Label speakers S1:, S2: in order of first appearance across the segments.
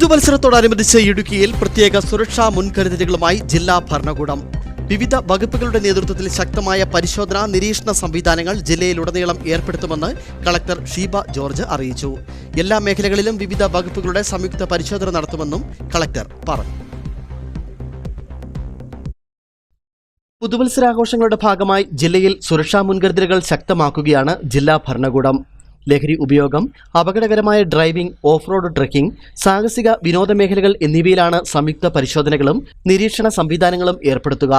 S1: പുതുവത്സരത്തോടനുബന്ധിച്ച് ഇടുക്കിയിൽ പ്രത്യേക സുരക്ഷാ മുൻകരുതലുകളുമായി ജില്ലാ ഭരണകൂടം. വിവിധ വകുപ്പുകളുടെ നേതൃത്വത്തിൽ ശക്തമായ പരിശോധന നിരീക്ഷണ സംവിധാനങ്ങൾ ജില്ലയിലുടനീളം ഏർപ്പെടുത്തുമെന്ന് കളക്ടർ ഷീബ ജോർജ് അറിയിച്ചു. എല്ലാ മേഖലകളിലും വിവിധ വകുപ്പുകളുടെ സംയുക്ത പരിശോധന നടത്തുമെന്നും കളക്ടർ പറഞ്ഞു. പുതുവത്സരാഘോഷങ്ങളുടെ ഭാഗമായി ജില്ലയിൽ സുരക്ഷാ മുൻകരുതലുകൾ ശക്തമാക്കുകയാണ് ജില്ലാ ഭരണകൂടം. ലഹരി ഉപയോഗം അപകടകരമായ ഡ്രൈവിംഗ് ഓഫ് റോഡ് ട്രക്കിംഗ് സാഹസിക വിനോദ മേഖലകൾ എന്നിവയിലാണ് സംയുക്ത പരിശോധനകളും നിരീക്ഷണ സംവിധാനങ്ങളും ഏർപ്പെടുത്തുക.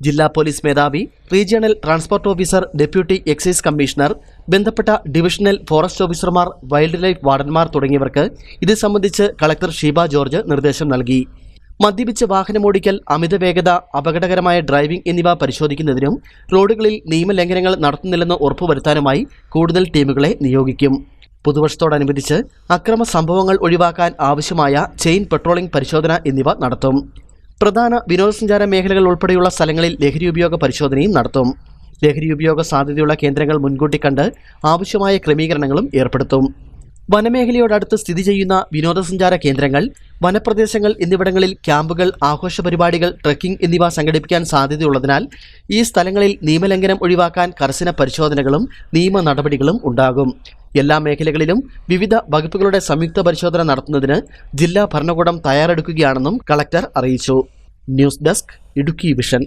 S1: ജില്ലാ പോലീസ് മേധാവി regional transport officer deputy excise commissioner ബന്ധപ്പെട്ട ഡിവിഷണൽ ഫോറസ്റ്റ് ഓഫീസർമാർ വൈൽഡ് ലൈഫ് വാർഡന്മാർ തുടങ്ങിയവർക്ക് ഇത് സംബന്ധിച്ച് കളക്ടർ ഷീബ ജോർജ് നിർദ്ദേശം നൽകി. മദ്യപിച്ച് വാഹനമോടിക്കൽ അമിത വേഗത അപകടകരമായ ഡ്രൈവിംഗ് എന്നിവ പരിശോധിക്കുന്നതിനും റോഡുകളിൽ നിയമലംഘനങ്ങൾ നടത്തുന്നില്ലെന്ന് ഉറപ്പുവരുത്താനുമായി കൂടുതൽ ടീമുകളെ നിയോഗിക്കും. പുതുവർഷത്തോടനുബന്ധിച്ച് അക്രമ സംഭവങ്ങൾ ഒഴിവാക്കാൻ ആവശ്യമായ ചെയിൻ പെട്രോളിംഗ് പരിശോധന എന്നിവ നടത്തും. പ്രധാന വിനോദസഞ്ചാര മേഖലകൾ ഉൾപ്പെടെയുള്ള സ്ഥലങ്ങളിൽ ലഹരി ഉപയോഗ പരിശോധനയും നടത്തും. ലഹരി ഉപയോഗ സാധ്യതയുള്ള കേന്ദ്രങ്ങൾ മുൻകൂട്ടി കണ്ട് ആവശ്യമായ ക്രമീകരണങ്ങളും ഏർപ്പെടുത്തും. വനമേഖലയോടടുത്ത് സ്ഥിതി ചെയ്യുന്ന വിനോദസഞ്ചാര കേന്ദ്രങ്ങൾ വനപ്രദേശങ്ങൾ എന്നിവിടങ്ങളിൽ ക്യാമ്പുകൾ ആഘോഷ പരിപാടികൾ ട്രക്കിംഗ് എന്നിവ സംഘടിപ്പിക്കാൻ സാധ്യതയുള്ളതിനാൽ ഈ സ്ഥലങ്ങളിൽ നിയമലംഘനം ഒഴിവാക്കാൻ കർശന പരിശോധനകളും നിയമ നടപടികളും ഉണ്ടാകും. എല്ലാ മേഖലകളിലും വിവിധ വകുപ്പുകളുടെ സംയുക്ത പരിശോധന നടത്തുന്നതിന് ജില്ലാ ഭരണകൂടം തയ്യാറെടുക്കുകയാണെന്നും കളക്ടർ അറിയിച്ചു. News desk Idukki vision.